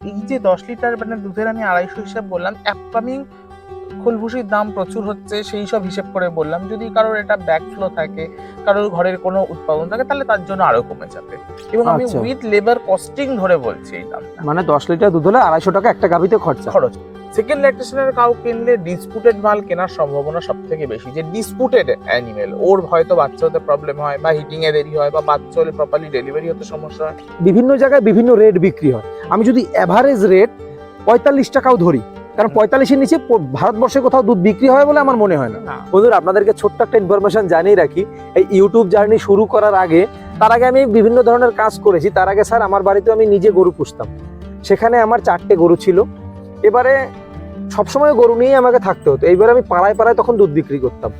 এই যে দশ লিটার মানে দুধের আমি আড়াইশো হিসাব বললাম অ্যাপকামিং খোলভুষির দাম প্রচুর হচ্ছে সেই সব হিসেব করে বললাম। যদি কারোর এটা ব্যাক ফ্লো থাকে কারোর ঘরের কোনো উৎপাদন থাকে তাহলে তার জন্য আরও কমে যাবে। এবং আমি। উইথ লেবার কস্টিং ধরে বলছি এই দাম মানে দশ লিটার দুধ হলে আড়াইশো টাকা একটা গাভিতে খরচা। খরচ। সেকেন্ড ল্যাকটেশনের কাউ কিনলে ডিসপুটেড মাল কেনার সম্ভাবনা সব থেকে বেশি। যে ডিসপুটেড অ্যানিমেল ওর হয়তো বাচ্চা হতে প্রবলেম হয় বা হিটিং এ দেরি হয় বা বাচ্চা হলে প্রপারলি ডেলিভারি হতে সমস্যা হয়। বিভিন্ন জায়গায় বিভিন্ন রেট বিক্রি হয়। আমি যদি অ্যাভারেজ রেট পঁয়তাল্লিশ টাকাও ধরি কারণ পঁয়তাল্লিশের নিচে ভারতবর্ষে কোথাও দুধ বিক্রি হয় বলে আমার মনে হয় না। না। বন্ধুরা আপনাদেরকে ছোট্ট একটা ইনফরমেশন জানিয়ে রাখি। এই ইউটিউব জার্নি শুরু করার আগে তার আগে আমি বিভিন্ন ধরনের কাজ করেছি। তার আগে স্যার আমার বাড়িতে আমি নিজে গরু পুষতাম। সেখানে আমার চারটে গরু ছিল। এবারে সবসময় গরু নিয়েই আমাকে থাকতে হতো। এইবার আমি পাড়ায় পাড়ায় তখন দুধ বিক্রি করতাম।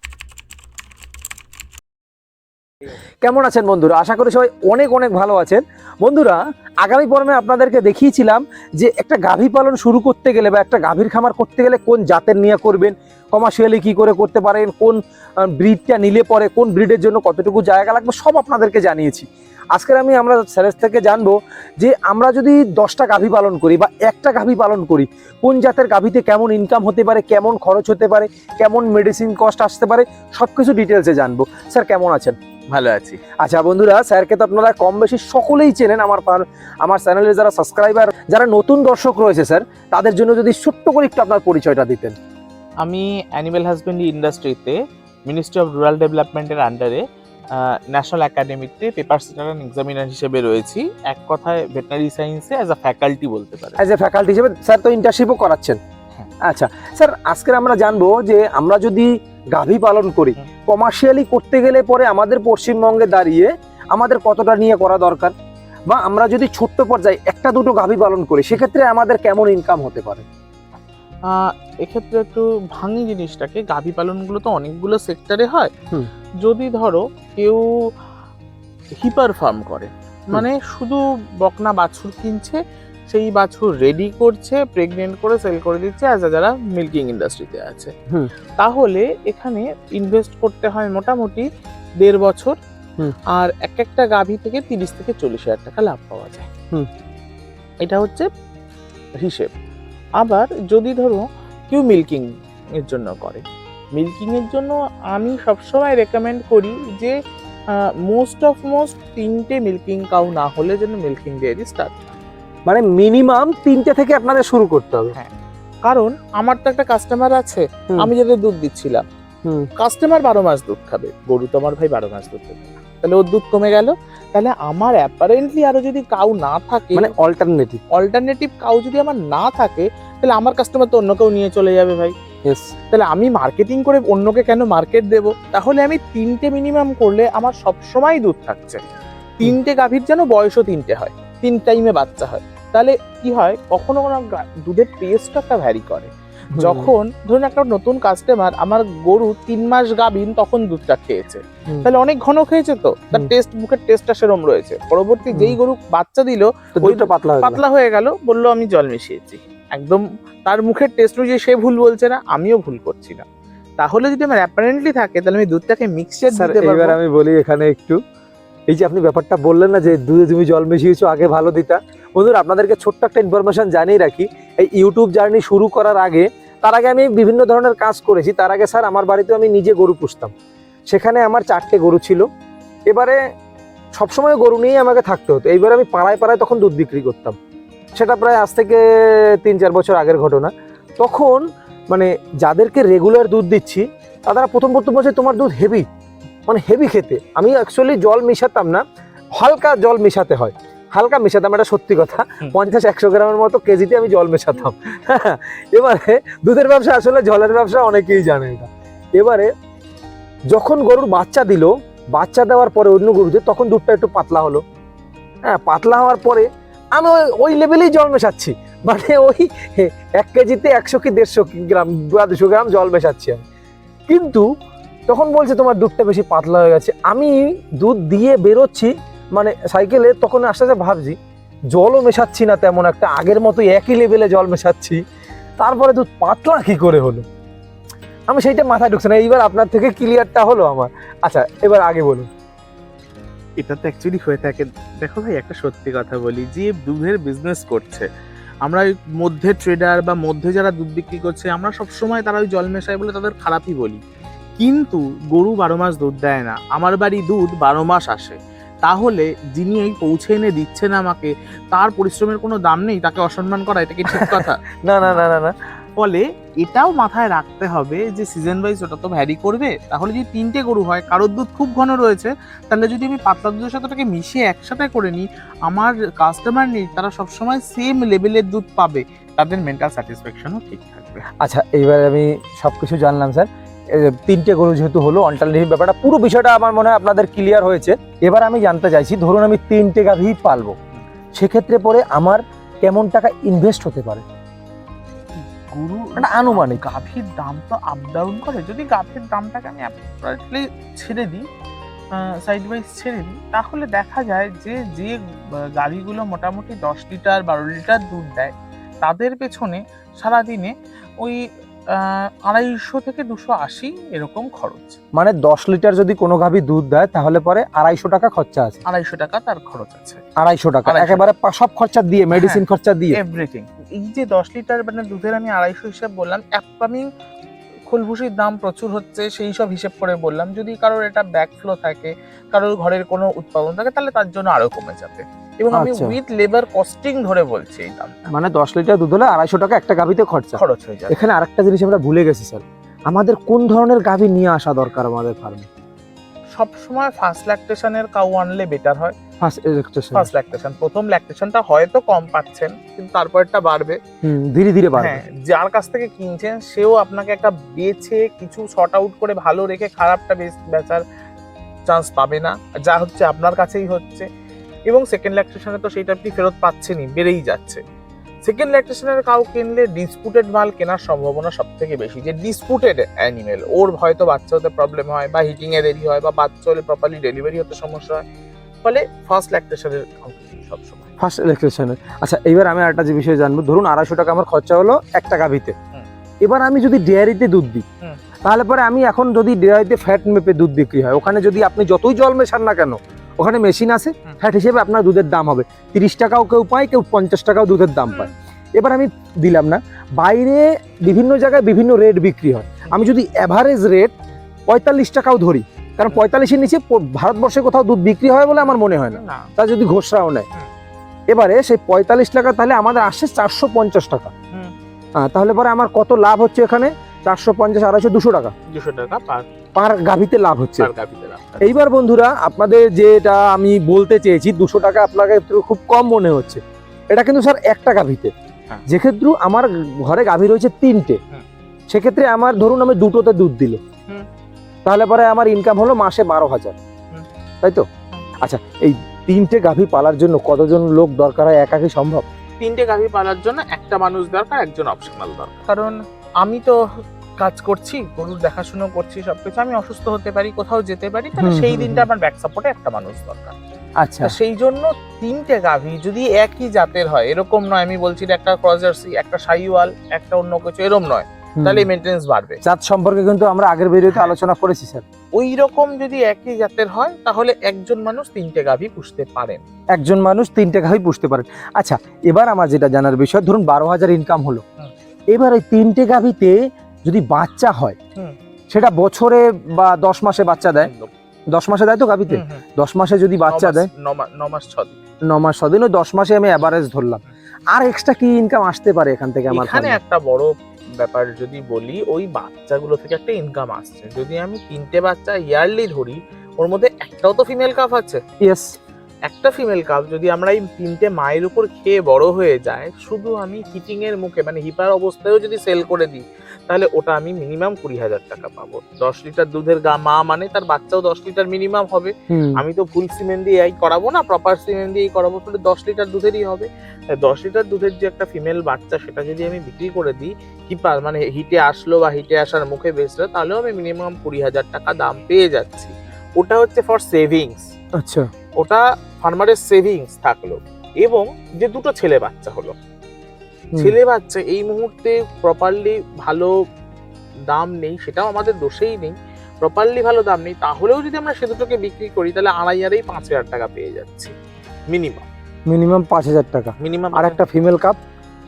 কেমন আছেন বন্ধুরা? আশা করি সবাই অনেক অনেক ভালো আছেন। বন্ধুরা, আগামী পর্বে আপনাদেরকে দেখিয়েছিলাম যে একটা গাভী পালন শুরু করতে গেলে বা একটা গাভীর খামার করতে গেলে কোন জাতের নিয়ে করবেন কমার্শিয়ালি কি করে করতে পারেন, কোন ব্রিডটা নিলে পরে কোন ব্রিডের জন্য কতটুকু জায়গা লাগবে সব আপনাদেরকে জানিয়েছি। আজকের আমি আমরা স্যারের থেকে জানব যে আমরা যদি দশটা গাভী পালন করি বা একটা গাভী পালন করি কোন জাতের গাভীতে কেমন ইনকাম হতে পারে কেমন খরচ হতে পারে কেমন মেডিসিন কস্ট আসতে পারে সব কিছু ডিটেলসে জানব। স্যার কেমন আছেন? ভালো আছি। আচ্ছা বন্ধুরা স্যারকে তো আপনারা কম বেশি সকলেই চেনেন আমার পার- আমার চ্যানেলের যারা সাবস্ক্রাইবার যারা নতুন দর্শক রয়েছে স্যার তাদের জন্য যদি ছোট্ট করে একটু আপনার পরিচয়টা দিতেন। আমি অ্যানিমেল হাজবেন্ডারি ইন্ডাস্ট্রিতে মিনিস্ট্রি অফ রুরাল ডেভেলপমেন্টের আন্ডারে ন্যাশনাল একাডেমিতে পেপার সিটার এক্সামিনার হিসেবে রয়েছি। এক কথায় ভেটেনারি সায়েন্সে অ্যাজ আ ফ্যাকাল্টি বলতে পারে অ্যাজ এ ফ্যাকাল্টি হিসেবে স্যার তো ইন্টার্নশিপও করাচ্ছেন। হ্যাঁ। আচ্ছা স্যার আজকে আমরা জানব যে আমরা যদি গাভী পালন করি কমার্শিয়ালি করতে গেলে পরে আমাদের পশ্চিমবঙ্গে দাঁড়িয়ে আমাদের কতটা নিয়ে করা দরকার? বা আমরা যদি ছোট্ট পর্যায়ে একটা দুটো গাভী পালন করি সেক্ষেত্রে আমাদের কেমন ইনকাম হতে পারে? এক্ষেত্রে একটু ভাঙি জিনিসটাকে। গাভী পালনগুলো তো অনেকগুলো সেক্টরে হয়। হুম। যদি ধরো কেউ হিপার ফার্ম করে মানে শুধু বকনা বাছুর কিনছে সেই বাছুর রেডি করছে প্রেগনেন্ট করে সেল করে দিচ্ছে অ্যাজ যারা মিল্কিং ইন্ডাস্ট্রিতে আছে। তাহলে এখানে ইনভেস্ট করতে হয় মোটামুটি দেড় বছর। আর এক একটা গাভী থেকে তিরিশ থেকে চল্লিশ হাজার টাকা লাভ পাওয়া যায়। এটা হচ্ছে হিসেব আবার যদি ধরো কেউ মিল্কিং এর জন্য করে মিল্কিং এর জন্য আমি সবসময় রেকমেন্ড করি যে মোস্ট অফ মোস্ট তিনটে মিল্কিং কাউ না হলে যেন মিল্কিং ডেয়ারি স্টার্ট মানে মিনিমাম তিনটে থেকে আপনাদের শুরু করতে হবে। হ্যাঁ কারণ আমার তো একটা কাস্টমার আছে আমি যাদের দুধ দিচ্ছিলাম। কাস্টমার বারো মাস দুধ খাবে গরু তো আমার ভাই বারো মাস দুধ দেবে না। তাহলে ওর দুধ কমে গেল তাহলে আমার অ্যাপারেন্টলি আরও যদি কাউ না থাকে মানে অল্টারনেটিভ অল্টারনেটিভ কাউ যদি আমার না থাকে তাহলে আমার কাস্টমার তো অন্য কেউ নিয়ে চলে যাবে ভাই। তাহলে আমি মার্কেটিং করে অন্যকে কেন মার্কেট দেব? তাহলে আমি তিনটে মিনিমাম করলে আমার সব সময় দুধ থাকছে। তিনটে গাভীর যেন বয়সও তিনটে হয় তিন টাইমে বাচ্চা হয়। তাহলে কি হয়? কখনো কোনো দুধের টেস্ট একটা ভ্যারি করে। যখন ধরুন একটা নতুন কাস্টমার আমার গরু তিন মাস গাভীন তখন দুধটা খেয়েছে। তাহলে অনেক ঘন খেয়েছে তো তার। টেস্ট মুখের টেস্টটা সেরম রয়েছে। পরবর্তী যেই গরু বাচ্চা দিল দুধটা পাতলা। পাতলা হয়ে গেল বলল আমি জল মিশিয়েছি। একদম তার মুখের টেস্ট অনুযায়ী সে ভুল বলছে না আমিও ভুল করছি না। তাহলে যদি আমার অ্যাপারেন্টলি থাকে তাহলে আমি দুধটাকে মিক্সচার দিতে এবার আমি বলি এখানে একটু এই যে আপনি ব্যাপারটা বললেন না যে দুধে তুমি জল মিশিয়েছো আগে ভালো দিতা। বন্ধুরা আপনাদেরকে ছোট্ট একটা ইনফরমেশন জানিয়ে রাখি এই ইউটিউব জার্নি শুরু করার আগে তার আগে আমি বিভিন্ন ধরনের কাজ করেছি। তার আগে স্যার আমার বাড়িতে আমি নিজে গরু পুষতাম। সেখানে আমার চারটে গরু ছিল। এবারে সবসময় গরু নিয়েই আমাকে থাকতে হতো। এইবার আমি পাড়ায় পাড়ায় তখন দুধ বিক্রি করতাম। সেটা প্রায় আজ থেকে তিন চার বছর আগের ঘটনা। তখন মানে যাদেরকে রেগুলার দুধ দিচ্ছি তারা প্রথম প্রথম বলছে তোমার দুধ হেভি মানে হেভি খেতে। আমি অ্যাকচুয়ালি জল মিশাতাম না হালকা জল মেশাতে হয়। হালকা মেশাতাম এটা সত্যি কথা। পঞ্চাশ একশো গ্রামের মতো কেজিতে আমি জল মেশাতাম। এবারে দুধের ব্যবসা আসলে জলের ব্যবসা অনেকেই জানে এটা। এবারে যখন গরুর বাচ্চা দিল বাচ্চা দেওয়ার পরে অন্য গরুদের তখন দুধটা একটু পাতলা হলো। হ্যাঁ পাতলা হওয়ার পরে আমি ওই- ওই লেভেলেই জল মেশাচ্ছি। মানে ওই এক কেজিতে একশো কি দেড়শো গ্রাম, দুশো গ্রাম জল মেশাচ্ছি আমি। কিন্তু তখন বলছে, তোমার দুধটা বেশি পাতলা হয়ে গেছে। আমি দুধ দিয়ে বেরোচ্ছি মানে সাইকেলে তখন আস্তে আস্তে ভাবছি, জলও মেশাচ্ছি না তেমন একটা, আগের মতো একই লেভেলে জল মেশাচ্ছি। তারপরে দুধ পাতলা কি করে হলো? আমি সেইটা মাথায় ঢুকছে না। এইবার আপনার থেকে ক্লিয়ারটা হলো আমার। আচ্ছা এবার আগে বলুন। এটা তো অ্যাকচুয়ালি হয়ে থাকে। দেখো ভাই, একটা সত্যি কথা বলি, যে দুধের বিজনেস করছে, আমরা ওই মধ্যে ট্রেডার বা মধ্যে যারা দুধ বিক্রি করছে, আমরা সবসময় তারা ওই জল মেশায় বলে তাদের খারাপই বলি। কিন্তু গরু বারো মাস দুধ দেয় না, আমার বাড়ি দুধ বারো মাস আসে। তাহলে যিনি এই পৌঁছে এনে দিচ্ছেন আমাকে, তার পরিশ্রমের কোনো দাম নেই, তাকে অসম্মান করা, এটা কি ঠিক কথা? না না না না না। ফলে এটাও মাথায় রাখতে হবে যে সিজন ওয়াইজ ওটা তো ভ্যারি করবে। তাহলে যদি তিনটে গরু হয়, কারোর দুধ খুব ঘন রয়েছে, তাহলে যদি আমি পাতলা দুধের সাথে ওটাকে মিশিয়ে একসাথে করে নিই, আমার কাস্টমার নেই, তারা সবসময় সেম লেভেলের দুধ পাবে, তাদের মেন্টাল স্যাটিসফ্যাকশনও ঠিক থাকবে। আচ্ছা এইবার আমি সব কিছু জানলাম, স্যার। তিনটে গরু যেহেতু হলো অল্টারনেটিভ ব্যাপারটা, পুরো বিষয়টা আমার মনে হয় আপনাদের ক্লিয়ার হয়েছে। এবার আমি জানতে চাইছি, ধরুন আমি তিনটে গাভী পালবো, সেক্ষেত্রে পরে আমার কেমন টাকা ইনভেস্ট হতে পারে? গরু একটা আনুমানিক। গাভীর দাম তো আপ ডাউন করে যদি গাভীর দামটাকে আমি অ্যাপ্রোপ্রিয়েটলি ছেড়ে দিই সাইড ওয়াইজ ছেড়ে দিই, তাহলে দেখা যায় যে যে গাড়িগুলো মোটামুটি দশ লিটার, বারো লিটার দুধ দেয়, তাদের পেছনে সারাদিনে ওই আড়াইশো থেকে দুশো আশি এরকম খরচ। মানে দশ লিটার যদি কোনো গাভী দুধ দেয় তাহলে পরে আড়াইশো টাকা খরচা আছে। আড়াইশো টাকা তার খরচ আছে। আড়াইশো টাকা। একেবারে সব খরচা দিয়ে মেডিসিন খরচা দিয়ে। এভরিথিং এই যে দশ লিটার মানে দুধের আমি আড়াইশো হিসাব বললাম আপকামিং খোলভুষির দাম প্রচুর হচ্ছে সেই সব হিসেব করে বললাম। যদি কারোর এটা ব্যাকফ্লো থাকে কারোর ঘরের কোনো উৎপাদন থাকে তাহলে তার জন্য আরও কমে যাবে। এবং আমি। উইথ লেবার কস্টিং ধরে বলছি এই দামটা। মানে দশ লিটার দুধ হলে আড়াইশো টাকা একটা গাভীতে খরচা। খরচ হয়ে যাবে। এখানে আরেকটা জিনিস আমরা ভুলে গেছি স্যার। আমাদের কোন ধরনের গাভী নিয়ে আসা দরকার আমাদের ফার্মে সব সময় ফার্স্ট ল্যাকটেশনের কাউ আনলে বেটার হয়। ফার্স্ট ফার্স্ট ল্যাকটেশন প্রথম ল্যাকটেশনটা হয়তো কম পাচ্ছেন কিন্তু তারপরটা বাড়বে। ধীরে ধীরে বাড়বে। হ্যাঁ যার কাছ থেকে কিনছেন সেও আপনাকে একটা বেছে কিছু শর্ট আউট করে ভালো রেখে খারাপটা বেচ- বেচার চান্স পাবে না। যা হচ্ছে আপনার কাছেই হচ্ছে। এবং সেকেন্ড ল্যাকটেশনে তো সেইটা আপনি ফেরত পাচ্ছেনই বেড়েই যাচ্ছে। সেকেন্ড ল্যাকটেশনের কাউ কিনলে ডিসপুটেড মাল কেনার সম্ভাবনা সব থেকে বেশি। যে ডিসপুটেড অ্যানিমেল ওর হয়তো বাচ্চা হতে প্রবলেম হয় বা হিটিংয়ে দেরি হয় বা বাচ্চা হলে প্রপারলি ডেলিভারি হতে সমস্যা হয়। ফলে ফার্স্ট ল্যাকটেশনের সবসময়। ফার্স্ট ইলেকট্রিশিয়ানের আচ্ছা এবার আমি আরেকটা যে বিষয় জানব ধরুন আড়াইশো টাকা আমার খরচা হলো একটা গাভীতে হুম। এবার আমি যদি ডেয়ারিতে দুধ দিই তাহলে পরে আমি এখন যদি ডেয়ারিতে ফ্যাট মেপে দুধ বিক্রি হয় ওখানে যদি আপনি যতই জল মেশান না কেন ওখানে মেশিন আছে। ফ্যাট হিসেবে আপনার দুধের দাম হবে। তিরিশ টাকাও কেউ পায় কেউ পঞ্চাশ টাকাও দুধের দাম পায়। এবার আমি দিলাম না। বাইরে বিভিন্ন জায়গায় বিভিন্ন রেট বিক্রি হয়। আমি যদি অ্যাভারেজ রেট পঁয়তাল্লিশ টাকাও ধরি কারণ পঁয়তাল্লিশের নিচে ভারতবর্ষে কোথাও দুধ বিক্রি হয় বলে আমার মনে হয় না। না। তা যদি ঘোষরাও নেয়। এবারে সেই পঁয়তাল্লিশ টাকা তাহলে আমাদের আসছে চারশো পঞ্চাশ টাকা। হ্যাঁ, তাহলে পরে আমার কত লাভ হচ্ছে এখানে? চারশো পঞ্চাশ আড়াইশো দুশো টাকা। দুশো টাকা পার গাভিতে লাভ হচ্ছে। পার গাভিতে রাখতে এইবার বন্ধুরা আপনাদের যেটা আমি বলতে চেয়েছি দুশো টাকা আপনাকে খুব কম মনে হচ্ছে। এটা কিন্তু স্যার একটা গাভিতে। হ্যাঁ। যেক্ষেত্রে আমার ঘরে গাভী রয়েছে তিনটে। সেক্ষেত্রে আমার ধরুন আমি দুটোতে দুধ দিল। তাহলে পরে আমার ইনকাম হলো মাসে বারো হাজার। তাই তো? আচ্ছা এই তিনটে গাভী পালার জন্য কতজন লোক দরকার হয় একা কি সম্ভব? তিনটে গাভী পালার জন্য একটা মানুষ দরকার একজন অপশনাল দরকার। কারণ আমি তো কাজ করছি গরুর দেখাশুনো করছি সবকিছু আমি অসুস্থ হতে পারি কোথাও যেতে পারি তাহলে সেই দিনটা আমার ব্যাক সাপোর্টে একটা মানুষ দরকার। আচ্ছা। সেই জন্য তিনটে গাভী যদি একই জাতের হয় এরকম নয় আমি বলছি একটা ক্রস জার্সি একটা সাইওয়াল একটা অন্য কিছু এরকম নয়। তাহলে মেনটেন্স বাড়বে। জাত সম্পর্কে কিন্তু আমরা আগের ভিডিওতে হ্যাঁ। আলোচনা করেছি স্যার। ওই রকম যদি একই জাতের হয় তাহলে একজন মানুষ তিনটে গাভী পুষতে পারেন। একজন মানুষ তিনটে গাভী পুষতে পারেন। আচ্ছা এবার আমার যেটা জানার বিষয় ধরুন বারো হাজার ইনকাম হলো। এবার ওই তিনটে গাভীতে যদি বাচ্চা হয় সেটা বছরে বা দশ মাসে বাচ্চা দেয়? দশ মাসে দেয় তো গাভীতে। দশ মাসে যদি বাচ্চা দেয়? ন মাস ছ দিন। ন মাস ছদিন ওই দশ মাসে আমি অ্যাভারেজ ধরলাম। আর এক্সট্রা কি ইনকাম আসতে পারে এখান থেকে আমার এখানে একটা বড় ব্যাপার যদি বলি ওই বাচ্চাগুলো থেকে একটা ইনকাম আসছে। যদি আমি তিনটে বাচ্চা ইয়ারলি ধরি ওর মধ্যে একটাও তো ফিমেল কাপ আছে। Yes, একটা ফিমেল কাপ যদি আমরা এই তিনটে মায়ের উপর খেয়ে বড় হয়ে যায় শুধু আমি হিটিং এর মুখে মানে হিপার অবস্থায়ও যদি সেল করে দিই তাহলে ওটা আমি মিনিমাম কুড়ি হাজার টাকা পাবো। দশ লিটার দুধের গা মা মানে তার বাচ্চাও দশ লিটার মিনিমাম হবে। আমি তো ফুল সিমেন্ট দিয়ে এই করাবো না প্রপার সিমেন্ট দিয়েই করাবো তাহলে দশ লিটার দুধেরই হবে। দশ লিটার দুধের যে একটা ফিমেল বাচ্চা সেটা যদি আমি বিক্রি করে দিই হিপার মানে হিটে আসলো বা হিটে আসার মুখে বেচলো তাহলেও আমি মিনিমাম কুড়ি হাজার টাকা দাম পেয়ে যাচ্ছি। ওটা হচ্ছে ফর সেভিংস আচ্ছা। ওটা ফার্মারের সেভিংস থাকল। এবং যে দুটো ছেলে বাচ্চা হলো। ছেলে বাচ্চা এই মুহূর্তে প্রপারলি ভালো দাম নেই সেটাও আমাদের দোষেই নেই প্রপারলি ভালো দাম নেই তাহলেও যদি আমরা সে দুটোকে বিক্রি করি তাহলে আড়াই আড়াই পাঁচ হাজার টাকা পেয়ে যাচ্ছি মিনিমাম মিনিমাম পাঁচ হাজার টাকা। মিনিমাম আর একটা ফিমেল কাপ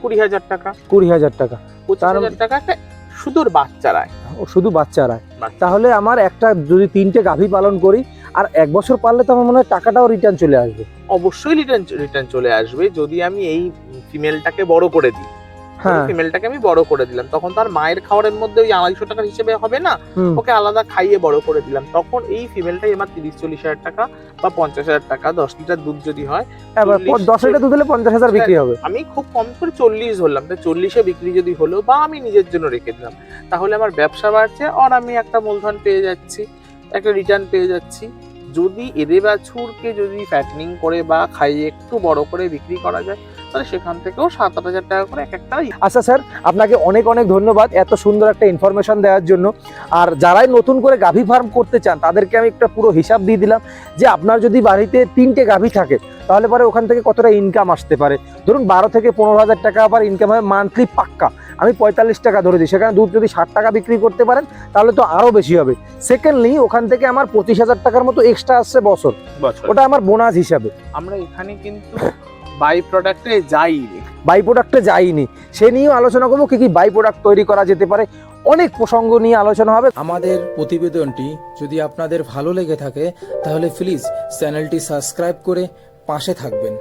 কুড়ি হাজার টাকা। কুড়ি হাজার টাকা। পঁচিশ হাজার টাকা একটা সুদূর বাচ্চারায়। ও শুধু বাচ্চারা বাচ্চা। তাহলে আমার একটা যদি তিনটে গাভী পালন করি আর এক বছর পারলে তো আমার মনে হয় টাকাটাও রিটার্ন চলে আসবে। অবশ্যই রিটার্ন রিটার্ন চলে আসবে। যদি আমি এই ফিমেলটাকে বড় করে দিই হ্যাঁ। ফিমেলটাকে আমি বড় করে দিলাম তখন তার মায়ের খাবারের মধ্যে ওই আড়াইশো টাকার হিসেবে হবে না? ওকে আলাদা খাইয়ে বড় করে দিলাম। তখন এই ফিমেলটাই আমার তিরিশ চল্লিশ হাজার টাকা বা পঞ্চাশ হাজার টাকা দশ লিটার দুধ যদি হয় দশ লিটার দুধ হলে পঞ্চাশ হাজার বিক্রি হবে। আমি খুব কম করে চল্লিশ ধরলাম তো চল্লিশে বিক্রি যদি হলো বা আমি নিজের জন্য রেখে দিলাম তাহলে আমার ব্যবসা বাড়ছে আর আমি একটা মূলধন পেয়ে যাচ্ছি একটা রিটার্ন পেয়ে যাচ্ছি। যদি এদে বাছুরকে যদি ফ্যাটনিং করে বা খাইয়ে একটু বড় করে বিক্রি করা যায়, তাহলে সেখান থেকেও সাত আট হাজার টাকা করে এক একটা আচ্ছা স্যার, আপনাকে অনেক অনেক ধন্যবাদ এত সুন্দর একটা ইনফরমেশন দেওয়ার জন্য। আর যারাই নতুন করে গাভী ফার্ম করতে চান, তাদেরকে আমি একটা পুরো হিসাব দিয়ে দিলাম যে আপনার যদি বাড়িতে তিনটে গাভী থাকে, তাহলে পরে ওখান থেকে কতটা ইনকাম আসতে পারে? ধরুন বারো থেকে পনেরো হাজার টাকা আবার ইনকাম হয় মান্থলি পাক্কা। আমি পঁয়তাল্লিশ টাকা ধরে দিই। সেখানে দুধ যদি ষাট টাকা বিক্রি করতে পারেন তাহলে তো আরও বেশি হবে। সেকেন্ডলি ওখান থেকে আমার পঁচিশ হাজার টাকার মতো এক্সট্রা আসছে বছর। বছর। ওটা আমার বোনাস হিসাবে। আমরা এখানে কিন্তু বাই প্রোডাক্টে যাইনি। বাই প্রোডাক্টে যাইনি। সে নিয়েও আলোচনা করব কি কি বাই প্রোডাক্ট তৈরি করা যেতে পারে। অনেক প্রসঙ্গ নিয়ে আলোচনা হবে। আমাদের প্রতিবেদনটি যদি আপনাদের ভালো লেগে থাকে তাহলে প্লিজ চ্যানেলটি সাবস্ক্রাইব করে পাশে থাকবেন।